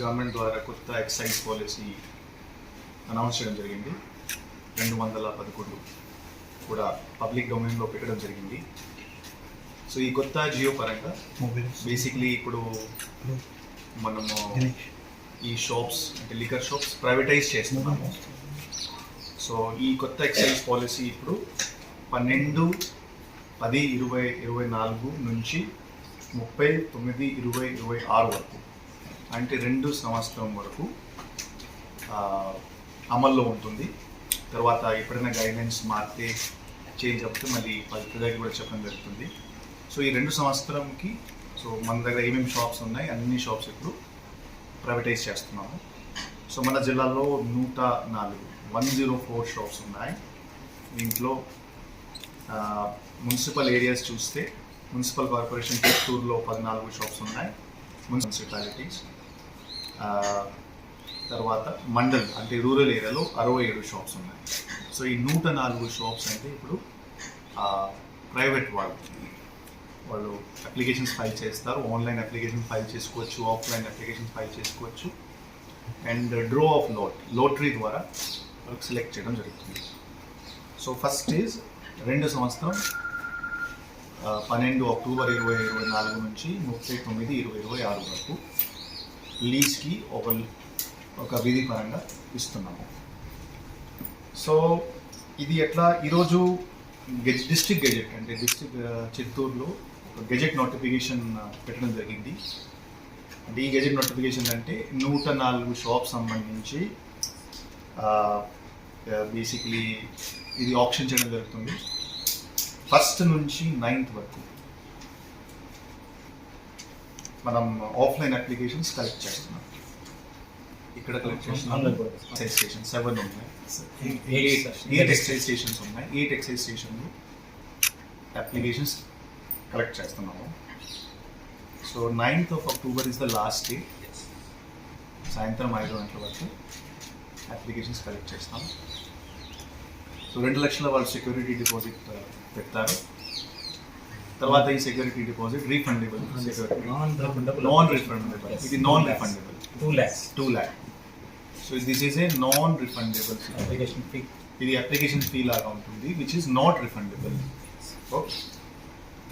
Government ద్వారా కొత్త excise policy announce చేయడం జరిగింది. రెండు వందల పదకొండు కూడా పబ్లిక్ డొమైన్లో పెట్టడం జరిగింది. సో ఈ కొత్త జియో పరంగా బేసిక్లీ ఇప్పుడు మనము ఈ షాప్స్ అంటే లికర్ షాప్స్ ప్రైవేటైజ్ చేస్తున్నాము సో ఈ కొత్త ఎక్సైజ్ పాలసీ ఇప్పుడు పన్నెండు పది ఇరవై ఇరవై నాలుగు నుంచి ముప్పై తొమ్మిది ఇరవై ఇరవై ఆరు వరకు అంటే రెండు సంవత్సరం వరకు అమల్లో ఉంటుంది. తర్వాత ఎప్పుడైనా గైడ్లైన్స్ మారితే చేంజ్ అవుతే మళ్ళీ పద్ధతి కూడా చెప్పడం జరుగుతుంది. సో ఈ రెండు సంవత్సరంకి సో మన దగ్గర ఏమేమి షాప్స్ ఉన్నాయి అన్ని షాప్స్ ఇప్పుడు ప్రైవేటైజ్ చేస్తున్నాము. సో మన జిల్లాలో నూట నాలుగు వన్ జీరో ఫోర్ షాప్స్ ఉన్నాయి. దీంట్లో మున్సిపల్ ఏరియాస్ చూస్తే మున్సిపల్ కార్పొరేషన్ చిత్తూరులో పద్నాలుగు షాప్స్ ఉన్నాయి. మున్సిపాలిటీస్ తర్వాత మండల్ అంటే రూరల్ ఏరియాలో అరవై ఏడు షాప్స్ ఉన్నాయి. సో ఈ నూట నాలుగు షాప్స్ అంటే ఇప్పుడు ప్రైవేట్ వాళ్ళు. వాళ్ళు అప్లికేషన్స్ ఫైల్ చేస్తారు. ఆన్లైన్ అప్లికేషన్ ఫైల్ చేసుకోవచ్చు ఆఫ్లైన్ అప్లికేషన్ ఫైల్ చేసుకోవచ్చు. And draw of lot lottery ద్వారా వాళ్ళకి సెలెక్ట్ చేయడం జరుగుతుంది. సో ఫస్ట్ ఈజ్ రెండు సంవత్సరం పన్నెండు అక్టోబర్ ఇరవై ఇరవై నాలుగు నుంచి ముప్పై తొమ్మిది ఇరవై ఇరవై ఆరు వరకు లీజ్కి ఒక ఒక విధి పరంగా ఇస్తున్నాము. సో ఇది ఎట్లా ఈరోజు గెజ్ డిస్ట్రిక్ట్ గెజెట్ అంటే డిస్ట్రిక్ట్ చిత్తూరులో ఒక గెజెట్ నోటిఫికేషన్ పెట్టడం జరిగింది. అంటే ఈ గెజెట్ నోటిఫికేషన్ అంటే నూట నాలుగు షాప్ సంబంధించి బేసిక్లీ ఇది ఆప్షన్ చేయడం జరుగుతుంది. ఫస్ట్ నుంచి నైన్త్ వరకు. మనం ఆఫ్లైన్ అప్లికేషన్స్ కలెక్ట్ చేస్తున్నాం. ఇక్కడ కలెక్ట్ చేస్తున్నాం. స్టేషన్ సెవెన్ ఉన్నాయి? ఎయిట్ ఎక్సైజ్ స్టేషన్స్ ఉన్నాయి. ఎయిట్ ఎక్సైజ్ స్టేషన్లు అప్లికేషన్స్ కలెక్ట్ చేస్తున్నాము. So ninth of October is the last day సాయంత్రం ఐదు గంటల వరకు అప్లికేషన్స్ కలెక్ట్ చేస్తాం సో రెండు లక్షల వాళ్ళు సెక్యూరిటీ డిపాజిట్ పెడతారు. తర్వాత ఈ security deposit refundable security non refundable ఇది non refundable two lakhs two lakh so this is a non refundable application fee ఇది అప్లికేషన్ ఫీ లాగా ఉంటుంది which is not refundable okay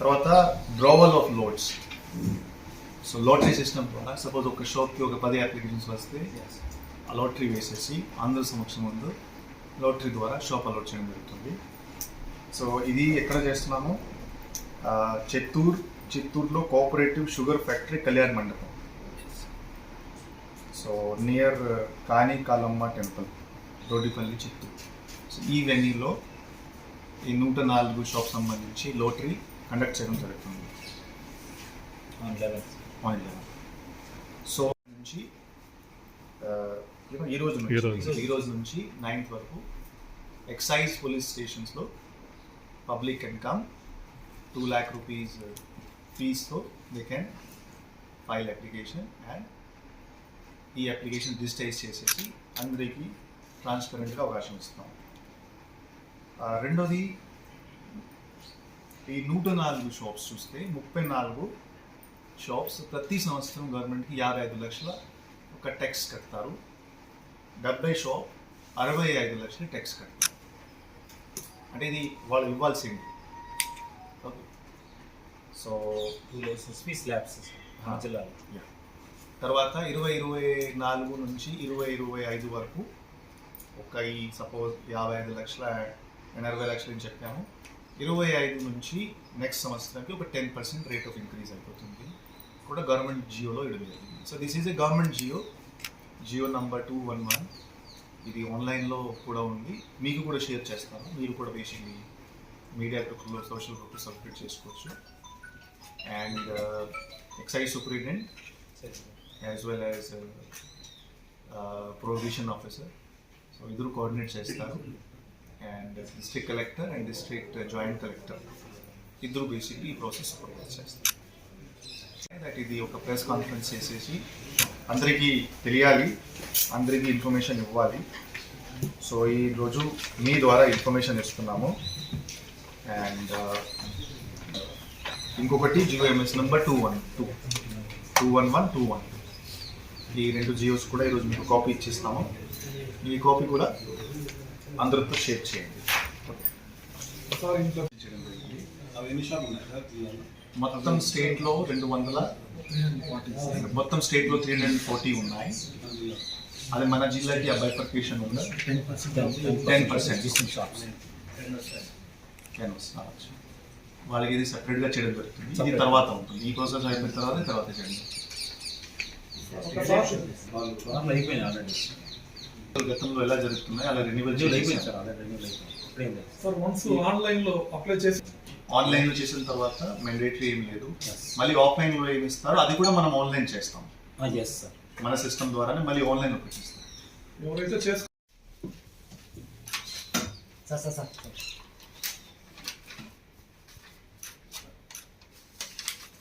తర్వాత drawal of lots so lottery system ద్వారా suppose ఒక షాప్కి ఒక పది అప్లికేషన్స్ వస్తే ఆ లాటరీ వేసేసి అందరి సమక్షం ముందు లాటరీ ద్వారా షాప్ అలాట్ చేయడం జరుగుతుంది. సో ఇది ఎక్కడ చేస్తున్నాము? చిత్తూరు చిత్తూరులో cooperative sugar factory Kalyan Mandapam. So near కాని కాలమ్మ టెంపుల్ రోడ్డిపల్లి చిత్తూరు. సో ఈ వెన్యూలో ఈ నూట నాలుగు షాప్ సంబంధించి లోటరీ కండక్ట్ చేయడం జరుగుతుంది. ఆన్ లెవెన్ సో నుంచి ఈ రోజు. నుంచి ఈ రోజు నుంచి. నైన్త్ వరకు excise police స్టేషన్స్లో public can come two lakh rupees ఫీజ్తో they can file application and ఈ అప్లికేషన్ డిజిటైజ్ చేసేసి అందరికీ ట్రాన్స్పరెంట్గా అవకాశం ఇస్తాం రెండోది ఈ నూట నాలుగు షాప్స్ చూస్తే ముప్పై నాలుగు షాప్స్ ప్రతి సంవత్సరం గవర్నమెంట్కి యాభై ఐదు లక్షల ఒక ట్యాక్స్ కడతారు. డెబ్బై షాప్ అరవై ఐదు లక్షల ట్యాక్స్ కడతారు. అంటే ఇది వాళ్ళు ఇవ్వాల్సింది. So two licence fee slabs మా జిల్లాలో. Yeah. తర్వాత ఇరవై ఇరవై నాలుగు నుంచి ఇరవై ఇరవై ఐదు వరకు ఒక ఈ సపోజ్ యాభై ఐదు లక్షల ఎనభై లక్షలు అని చెప్పాము. ఇరవై ఐదు నుంచి నెక్స్ట్ సంవత్సరానికి ఒక ten percent rate of increase అయిపోతుంది. కూడా గవర్నమెంట్ జియోలో ఇవ్వడం జరిగింది so this is a government GO. GO number two one one. ఇది ఆన్లైన్లో కూడా ఉంది. మీకు కూడా షేర్ చేస్తాను. మీరు కూడా బేసిక్లీ మీడియా గ్రూప్లో సోషల్ గ్రూప్లో సబ్స్క్రైబ్ చేసుకోవచ్చు. And excise superintendent as well as provision officer so ఇద్దరు కోఆర్డినేట్ చేస్తారు. And district collector and district joint collector ఇద్దరు బేసిక్లీ ఈ ప్రాసెస్ ప్రొవైడ్ చేస్తారు. దట్ ఇది ఒక ప్రెస్ కాన్ఫరెన్స్ చేసేసి అందరికీ తెలియాలి అందరికీ ఇన్ఫర్మేషన్ ఇవ్వాలి. సో ఈరోజు మీ ద్వారా ఇన్ఫర్మేషన్ ఇస్తున్నాము. అండ్ ఇంకొకటి GO MS number two one two two one one two one ఈ రెండు జియోస్ కూడా ఈరోజు మీకు కాపీ ఇచ్చేస్తాము. ఈ కాపీ కూడా అందరితో షేర్ చేయండి? మొత్తం స్టేట్లో రెండు వందల మొత్తం స్టేట్లో త్రీ హండ్రెడ్ ఫార్టీ ఉన్నాయి. జియో. అది మన జిల్లాకి ఆ బైఫర్కేషన్ ఉందా? Ten percent. Ten percent. Distance shops వాళ్ళకి ఇది సెపరేట్గా చేయడం జరుగుతుంది. ఇది. తర్వాత ఉంటుంది. ఈ ప్రాసెస్ అయిపోయిన తర్వాత తర్వాత చేయండి గతంలో ఎలా జరుగుతున్నాయి? అలా రెన్యువల్ సార్ వన్స్ ఆన్లైన్లో అప్లై చేసి ఆన్లైన్లో చేసిన తర్వాత మెండేటరీ ఏం లేదు. మళ్ళీ ఆఫ్లైన్లో ఏమి ఇస్తారో అది కూడా మనం ఆన్లైన్ చేస్తాం. ఎస్ సార్ మన సిస్టమ్ ద్వారానే మళ్ళీ ఆన్లైన్లో చేస్తాం. ఎవరైతే చేసు సార్ సార్ సార్